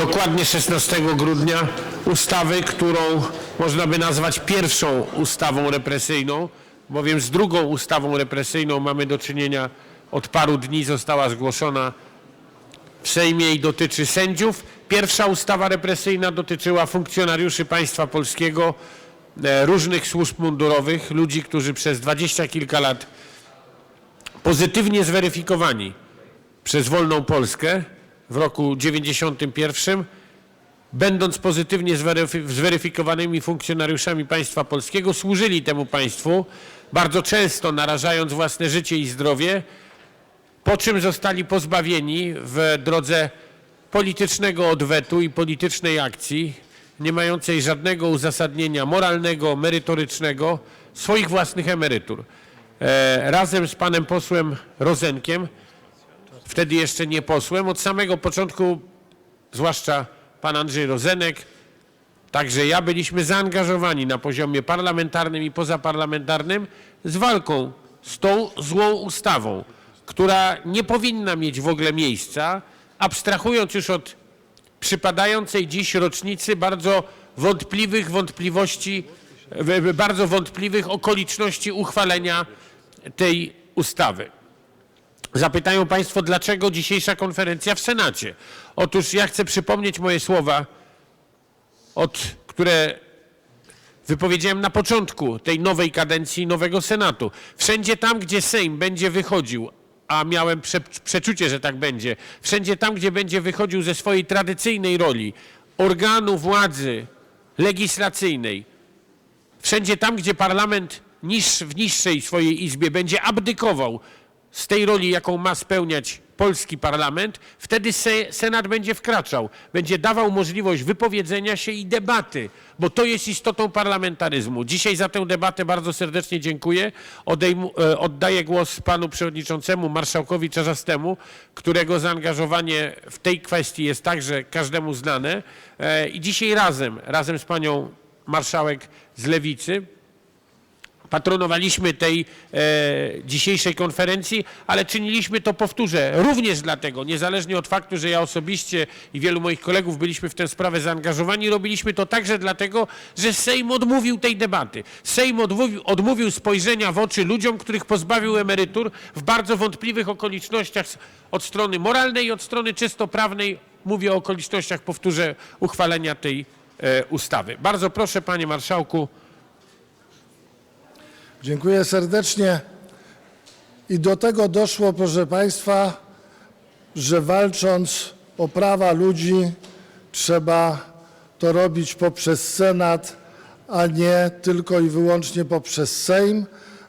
dokładnie 16 grudnia ustawy, którą można by nazwać pierwszą ustawą represyjną, bowiem z drugą ustawą represyjną mamy do czynienia od paru dni została zgłoszona w Sejmie i dotyczy sędziów. Pierwsza ustawa represyjna dotyczyła funkcjonariuszy państwa polskiego, e, różnych służb mundurowych, ludzi, którzy przez dwadzieścia kilka lat pozytywnie zweryfikowani przez Wolną Polskę w roku 91, będąc pozytywnie zweryfi- zweryfikowanymi funkcjonariuszami państwa polskiego, służyli temu państwu, bardzo często narażając własne życie i zdrowie, po czym zostali pozbawieni w drodze politycznego odwetu i politycznej akcji, nie mającej żadnego uzasadnienia moralnego, merytorycznego, swoich własnych emerytur. E, razem z panem posłem Rozenkiem, wtedy jeszcze nie posłem, od samego początku, zwłaszcza pan Andrzej Rozenek, Także ja byliśmy zaangażowani na poziomie parlamentarnym i pozaparlamentarnym z walką z tą złą ustawą, która nie powinna mieć w ogóle miejsca, abstrahując już od przypadającej dziś rocznicy bardzo wątpliwych wątpliwości, bardzo wątpliwych okoliczności uchwalenia tej ustawy. Zapytają Państwo, dlaczego dzisiejsza konferencja w Senacie? Otóż ja chcę przypomnieć moje słowa od, które wypowiedziałem na początku tej nowej kadencji nowego Senatu. Wszędzie tam, gdzie Sejm będzie wychodził, a miałem prze, przeczucie, że tak będzie, wszędzie tam, gdzie będzie wychodził ze swojej tradycyjnej roli organu władzy legislacyjnej, wszędzie tam, gdzie parlament niż, w niższej swojej izbie będzie abdykował z tej roli, jaką ma spełniać polski parlament, wtedy se, Senat będzie wkraczał, będzie dawał możliwość wypowiedzenia się i debaty, bo to jest istotą parlamentaryzmu. Dzisiaj za tę debatę bardzo serdecznie dziękuję. Odejmu, e, oddaję głos panu przewodniczącemu, marszałkowi Czarzastemu, którego zaangażowanie w tej kwestii jest także każdemu znane. E, I dzisiaj razem, razem z panią marszałek z Lewicy, patronowaliśmy tej e, dzisiejszej konferencji, ale czyniliśmy to, powtórzę, również dlatego, niezależnie od faktu, że ja osobiście i wielu moich kolegów byliśmy w tę sprawę zaangażowani, robiliśmy to także dlatego, że Sejm odmówił tej debaty. Sejm odmówił, odmówił spojrzenia w oczy ludziom, których pozbawił emerytur w bardzo wątpliwych okolicznościach od strony moralnej i od strony czysto prawnej. Mówię o okolicznościach, powtórzę, uchwalenia tej e, ustawy. Bardzo proszę, panie marszałku. Dziękuję serdecznie. I do tego doszło, proszę Państwa, że walcząc o prawa ludzi, trzeba to robić poprzez Senat, a nie tylko i wyłącznie poprzez Sejm,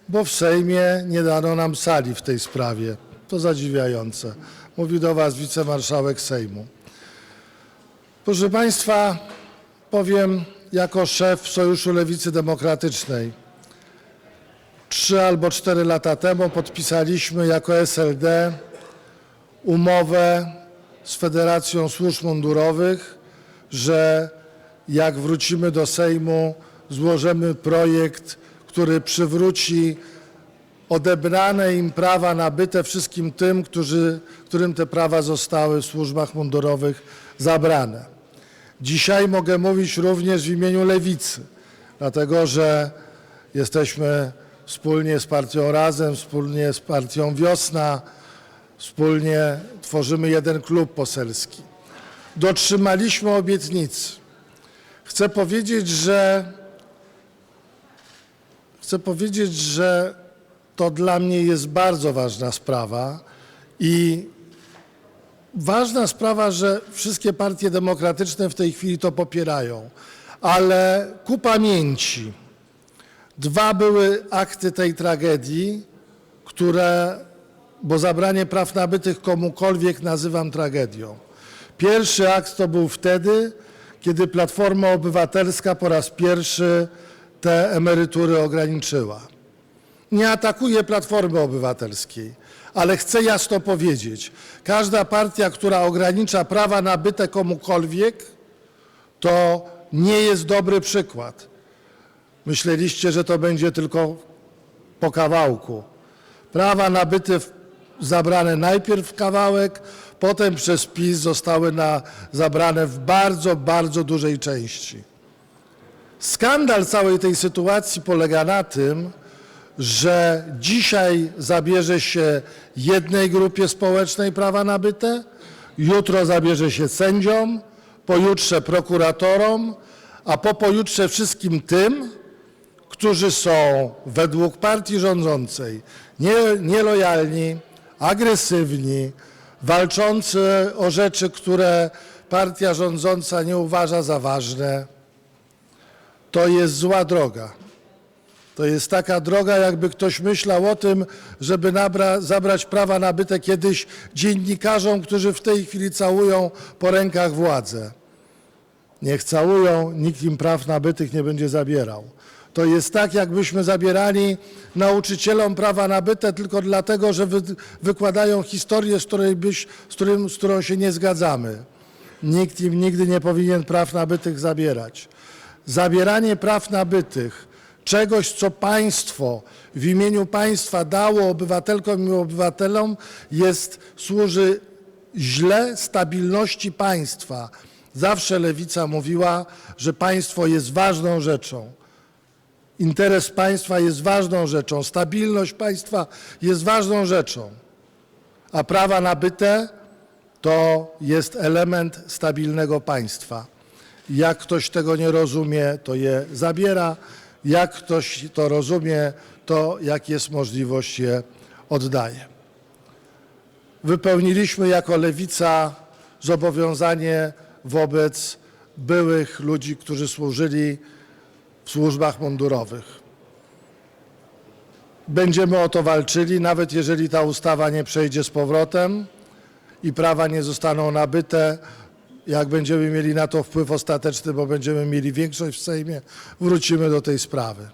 bo w Sejmie nie dano nam sali w tej sprawie. To zadziwiające. Mówi do Was wicemarszałek Sejmu. Proszę Państwa, powiem jako szef Sojuszu Lewicy Demokratycznej. Trzy albo cztery lata temu podpisaliśmy jako SLD umowę z Federacją Służb Mundurowych, że jak wrócimy do Sejmu, złożymy projekt, który przywróci odebrane im prawa nabyte wszystkim tym, którzy, którym te prawa zostały w służbach mundurowych zabrane. Dzisiaj mogę mówić również w imieniu Lewicy, dlatego że jesteśmy wspólnie z partią Razem, wspólnie z partią Wiosna, wspólnie tworzymy jeden klub poselski. Dotrzymaliśmy obietnicy. Chcę powiedzieć, że chcę powiedzieć, że to dla mnie jest bardzo ważna sprawa i ważna sprawa, że wszystkie partie demokratyczne w tej chwili to popierają, ale ku pamięci Dwa były akty tej tragedii, które, bo zabranie praw nabytych komukolwiek nazywam tragedią. Pierwszy akt to był wtedy, kiedy Platforma Obywatelska po raz pierwszy te emerytury ograniczyła. Nie atakuję Platformy Obywatelskiej, ale chcę jasno powiedzieć, każda partia, która ogranicza prawa nabyte komukolwiek, to nie jest dobry przykład. Myśleliście, że to będzie tylko po kawałku. Prawa nabyte zabrane najpierw w kawałek, potem przez PiS zostały na, zabrane w bardzo, bardzo dużej części. Skandal całej tej sytuacji polega na tym, że dzisiaj zabierze się jednej grupie społecznej prawa nabyte, jutro zabierze się sędziom, pojutrze prokuratorom, a po pojutrze wszystkim tym, którzy są według partii rządzącej nie, nielojalni, agresywni, walczący o rzeczy, które partia rządząca nie uważa za ważne. To jest zła droga. To jest taka droga, jakby ktoś myślał o tym, żeby nabra, zabrać prawa nabyte kiedyś dziennikarzom, którzy w tej chwili całują po rękach władzę. Niech całują, nikt im praw nabytych nie będzie zabierał. To jest tak, jakbyśmy zabierali nauczycielom prawa nabyte tylko dlatego, że wy, wykładają historię, z, której byś, z, którym, z którą się nie zgadzamy. Nikt im nigdy nie powinien praw nabytych zabierać. Zabieranie praw nabytych, czegoś, co państwo w imieniu państwa dało obywatelkom i obywatelom, jest, służy źle stabilności państwa. Zawsze lewica mówiła, że państwo jest ważną rzeczą. Interes państwa jest ważną rzeczą, stabilność państwa jest ważną rzeczą, a prawa nabyte to jest element stabilnego państwa. Jak ktoś tego nie rozumie, to je zabiera. Jak ktoś to rozumie, to jak jest możliwość je oddaje. Wypełniliśmy jako lewica zobowiązanie wobec byłych ludzi, którzy służyli w służbach mundurowych. Będziemy o to walczyli, nawet jeżeli ta ustawa nie przejdzie z powrotem i prawa nie zostaną nabyte. Jak będziemy mieli na to wpływ ostateczny, bo będziemy mieli większość w Sejmie, wrócimy do tej sprawy.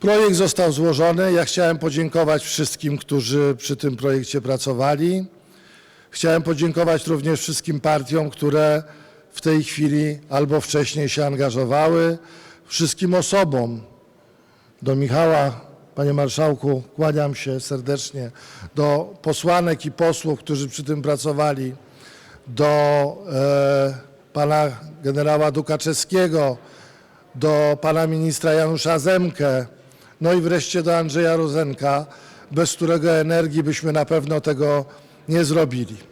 Projekt został złożony. Ja chciałem podziękować wszystkim, którzy przy tym projekcie pracowali. Chciałem podziękować również wszystkim partiom, które w tej chwili albo wcześniej się angażowały, wszystkim osobom. Do Michała, panie marszałku, kłaniam się serdecznie, do posłanek i posłów, którzy przy tym pracowali, do e, pana generała Dukaczewskiego, do pana ministra Janusza Zemkę, no i wreszcie do Andrzeja Rozenka, bez którego energii byśmy na pewno tego nie zrobili.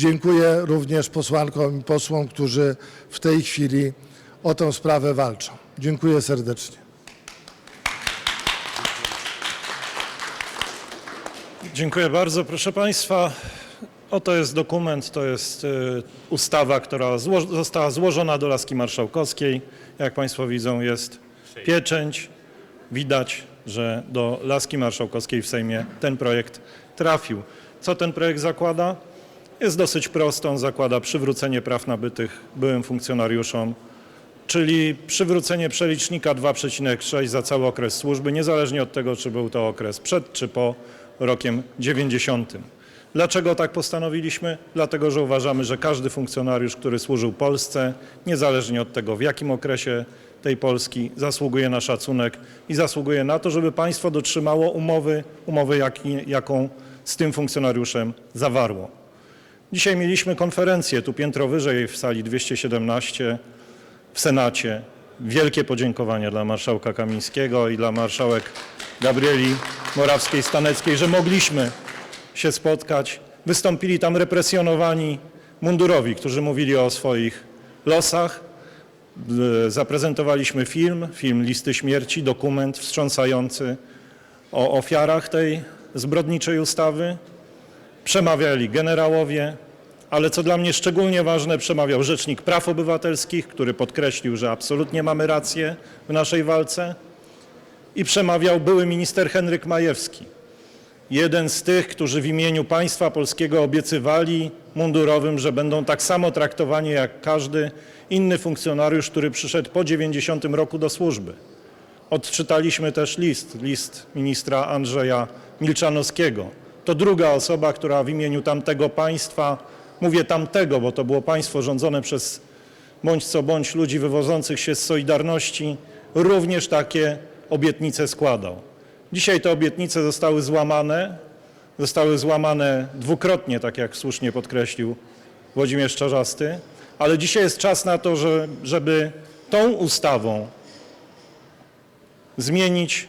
Dziękuję również posłankom i posłom, którzy w tej chwili o tę sprawę walczą. Dziękuję serdecznie. Dziękuję bardzo. Proszę Państwa, oto jest dokument, to jest y, ustawa, która zło została złożona do Laski Marszałkowskiej. Jak Państwo widzą, jest pieczęć. Widać, że do Laski Marszałkowskiej w Sejmie ten projekt trafił. Co ten projekt zakłada? Jest dosyć prosto. On zakłada przywrócenie praw nabytych byłym funkcjonariuszom, czyli przywrócenie przelicznika 2,6 za cały okres służby, niezależnie od tego, czy był to okres przed czy po rokiem 90. Dlaczego tak postanowiliśmy? Dlatego, że uważamy, że każdy funkcjonariusz, który służył Polsce, niezależnie od tego, w jakim okresie tej Polski, zasługuje na szacunek i zasługuje na to, żeby państwo dotrzymało umowy, umowy jaki, jaką z tym funkcjonariuszem zawarło. Dzisiaj mieliśmy konferencję tu piętro wyżej w sali 217 w Senacie. Wielkie podziękowania dla marszałka Kamińskiego i dla marszałek Gabrieli Morawskiej-Staneckiej, że mogliśmy się spotkać. Wystąpili tam represjonowani mundurowi, którzy mówili o swoich losach. E, Zaprezentowaliśmy film, film Listy Śmierci, dokument wstrząsający o ofiarach tej zbrodniczej ustawy. Przemawiali generałowie, ale co dla mnie szczególnie ważne, przemawiał Rzecznik Praw Obywatelskich, który podkreślił, że absolutnie mamy rację w naszej walce. I przemawiał były minister Henryk Majewski, jeden z tych, którzy w imieniu państwa polskiego obiecywali mundurowym, że będą tak samo traktowani jak każdy inny funkcjonariusz, który przyszedł po 90 roku do służby. Odczytaliśmy też list, list ministra Andrzeja Milczanowskiego. To druga osoba, która w imieniu tamtego państwa, mówię tamtego, bo to było państwo rządzone przez bądź co bądź ludzi wywodzących się z Solidarności, również takie obietnice składał. Dzisiaj te obietnice zostały złamane, zostały złamane dwukrotnie, tak jak słusznie podkreślił Włodzimierz Czarzasty, ale dzisiaj jest czas na to, że, żeby tą ustawą zmienić,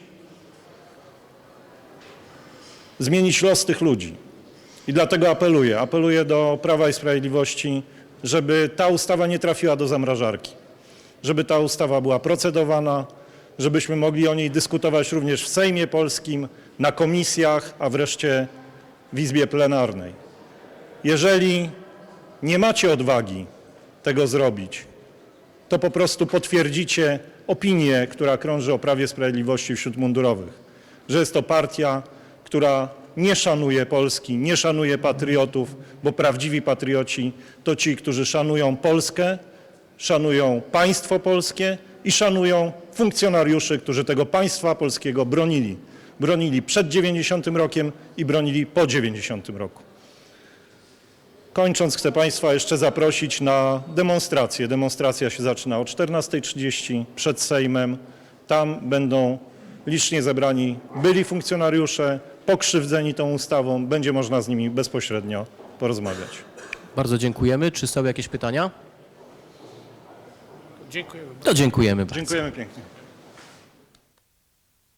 zmienić los tych ludzi. I dlatego apeluję, apeluję do Prawa i Sprawiedliwości, żeby ta ustawa nie trafiła do zamrażarki, żeby ta ustawa była procedowana, żebyśmy mogli o niej dyskutować również w Sejmie Polskim, na komisjach, a wreszcie w Izbie Plenarnej. Jeżeli nie macie odwagi tego zrobić, to po prostu potwierdzicie opinię, która krąży o Prawie Sprawiedliwości wśród mundurowych, że jest to partia, która nie szanuje Polski, nie szanuje patriotów, bo prawdziwi patrioci to ci, którzy szanują Polskę, szanują państwo polskie i szanują funkcjonariuszy, którzy tego państwa polskiego bronili. Bronili przed 90 rokiem i bronili po 90 roku. Kończąc, chcę Państwa jeszcze zaprosić na demonstrację. Demonstracja się zaczyna o 14.30 przed Sejmem. Tam będą licznie zebrani byli funkcjonariusze, pokrzywdzeni tą ustawą. Będzie można z nimi bezpośrednio porozmawiać. Bardzo dziękujemy. Czy są jakieś pytania? Dziękuję. To dziękujemy bardzo. Dziękujemy pięknie.